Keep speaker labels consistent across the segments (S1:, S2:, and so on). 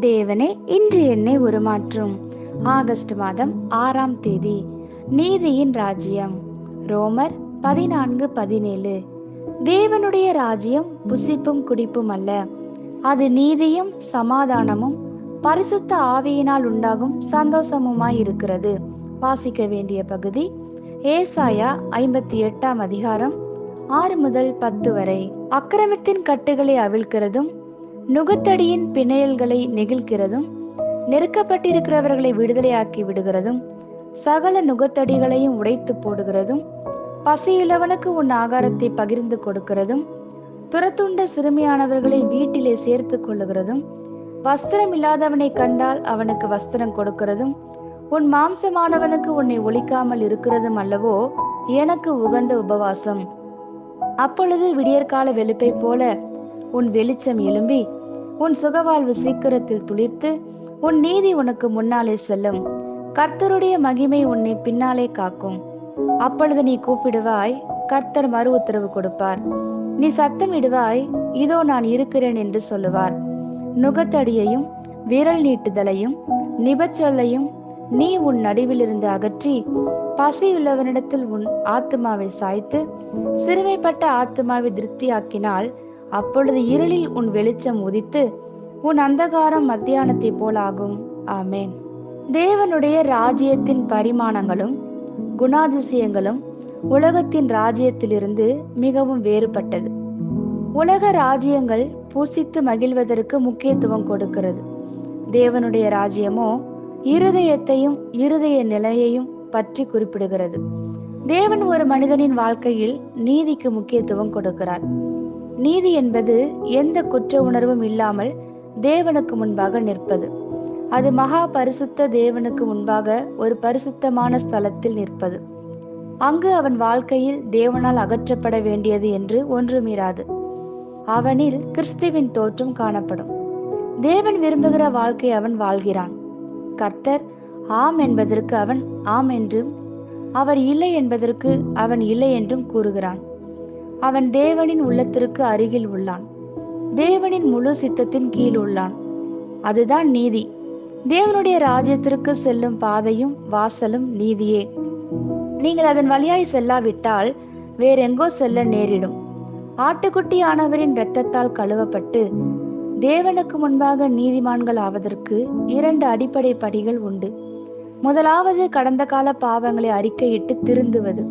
S1: தேவனே இன்று என்னை உருமாற்றும். ஆகஸ்ட் மாதம் ஆறாம் தேதி நீதியின் ராஜ்யம். ரோமர் பதினான்கு பதினேழு. தேவனுடைய ராஜ்யம் புசிப்பும் குடிப்பும் அல்ல. அது நீதியும் சமாதானமும் பரிசுத்த ஆவியினால் உண்டாகும் சந்தோஷமுமாய் இருக்கிறது. வாசிக்க வேண்டிய பகுதி ஏசாயா ஐம்பத்தி எட்டாம் அதிகாரம் ஆறு முதல் பத்து வரை. அக்கிரமத்தின் கட்டுகளை அவிழ்க்கிறதும் நுகத்தடியின் பிணையல்களை நெகிழ்கிறதும் நெருக்கப்பட்டிருக்கிறவர்களை விடுதலையாக்கி விடுகிறதும் சகல நுகத்தடிகளையும் உடைத்து போடுகிறதும் பசியுள்ளவனுக்கு உன் ஆகாரத்தை பகிர்ந்து கொடுக்கிறதும் துரத்துண்ட சிறுமியானவர்களை வீட்டிலே சேர்த்து கொள்ளுகிறதும் வஸ்திரம் இல்லாதவனை கண்டால் அவனுக்கு வஸ்திரம் கொடுக்கிறதும் உன் மாம்சமானவனுக்கு உன்னை ஒழிக்காமல் இருக்கிறதும் அல்லவோ எனக்கு உகந்த உபவாசம். அப்பொழுது விடியற்கால வெளுப்பை போல உன் வெளிச்சம் எழும்பி உன் சுகவாழ்வு சீக்கிரத்தில் துளிர்த்து உன் நீதி உனக்கு முன்னாலே செல்லும். கர்த்தருடைய மகிமை உன்னை பின்னாலே காக்கும். அப்பொழுது நீ கூப்பிடுவாய் கர்த்தர் மறு உத்தரவு கொடுப்பார். நீ சத்தம் இடுவாய் இதோ நான் இருக்கிறேன் என்று சொல்லுவார். நுகத்தடியையும் விரல் நீட்டுதலையும் நிபச்சொல்லையும் நீ உன் நடுவிலிருந்து அகற்றி பசியுள்ளவனிடத்தில் உன் ஆத்துமாவை சாய்த்து சிறுமைப்பட்ட ஆத்துமாவை திருப்தியாக்கினால் அப்பொழுது இருளில் உன் வெளிச்சம் உதித்து உன் அந்தகாரம் மத்தியானத்தை போலாகும். ஆமேன். தேவனுடைய ராஜ்யத்தின் பரிமாணங்களும் குணாதிசயங்களும் உலகத்தின் ராஜ்யத்திலிருந்து மிகவும் வேறுபட்டது. உலக ராஜ்யங்கள் பூசித்து மகிழ்வதற்கு முக்கியத்துவம் கொடுக்கிறது. தேவனுடைய ராஜ்யமோ இருதயத்தையும் இருதய நிலையையும் பற்றி குறிப்பிடுகிறது. தேவன் ஒரு மனிதனின் வாழ்க்கையில் நீதிக்கு முக்கியத்துவம் கொடுக்கிறார். நீதி என்பது எந்த குற்ற உணர்வும் இல்லாமல் தேவனுக்கு முன்பாக நிற்பது. அது மகா பரிசுத்த தேவனுக்கு முன்பாக ஒரு பரிசுத்தமான ஸ்தலத்தில் நிற்பது. அங்கு அவன் வாழ்க்கையில் தேவனால் அகற்றப்பட வேண்டியது என்று ஒன்றுமீறாது. அவனில் கிறிஸ்துவின் தோற்றம் காணப்படும். தேவன் விரும்புகிற வாழ்க்கை அவன் வாழ்கிறான். கர்த்தர் ஆம் என்பதற்கு அவன் ஆம் என்றும் அவர் இல்லை என்பதற்கு அவன் இல்லை என்றும் கூறுகிறான். அவன் தேவனின் உள்ளத்திற்கு அருகில் உள்ளான். தேவனின் முழு சித்தத்தின் கீழ் உள்ளான். அதுதான் நீதி. தேவனுடைய ராஜ்யத்திற்கு செல்லும் பாதையும் வாசலும் நீதியே. நீங்கள் அதன் வழியாய் செல்லாவிட்டால் வேறெங்கோ செல்ல நேரிடும். ஆட்டுக்குட்டியானவரின் இரத்தத்தால் கழுவப்பட்டு தேவனுக்கு முன்பாக நீதிமான்கள் ஆவதற்கு இரண்டு அடிப்படை படிகள் உண்டு. முதலாவது கடந்த கால பாவங்களை அறிக்கையிட்டு திருந்துவது.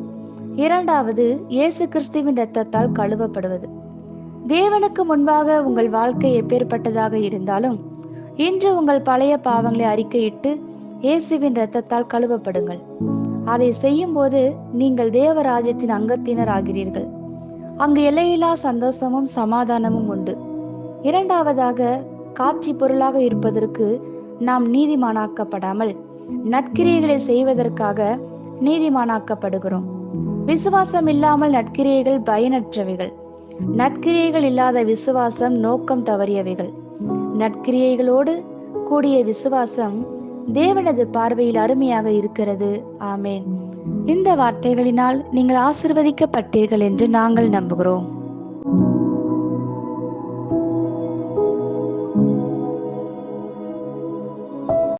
S1: இரண்டாவது இயேசு கிறிஸ்துவின் இரத்தத்தால் கழுவப்படுவது. தேவனுக்கு முன்பாக உங்கள் வாழ்க்கை எப்பேற்பட்டதாக இருந்தாலும் இன்று உங்கள் பழைய பாவங்களை அறிக்கையிட்டு இயேசுவின் இரத்தத்தால் கழுவப்படுங்கள். அதை செய்யும் போது நீங்கள் தேவராஜ்யத்தின் அங்கத்தினர் ஆகிறீர்கள். அங்கு எல்லையில்லா சந்தோஷமும் சமாதானமும் உண்டு. இரண்டாவதாக காட்சி பொருளாக இருப்பதற்கு நாம் நீதிமானாக்கப்படாமல் நற்கிரியைகளை செய்வதற்காக நீதிமானாக்கப்படுகிறோம். விசுவாசம் இல்லாமல் நற்கிரியைகள் பயனற்றவைகள். நற்கிரியைகள் இல்லாத விசுவாசம் நோக்கம் தவறியவைகள். நற்கிரியைகளோடு கூடிய விசுவாசம் தேவனது பார்வையில் அருமையாக இருக்கிறது. ஆமேன். இந்த வார்த்தைகளினால் நீங்கள் ஆசிர்வதிக்கப்பட்டீர்கள் என்று நாங்கள் நம்புகிறோம்.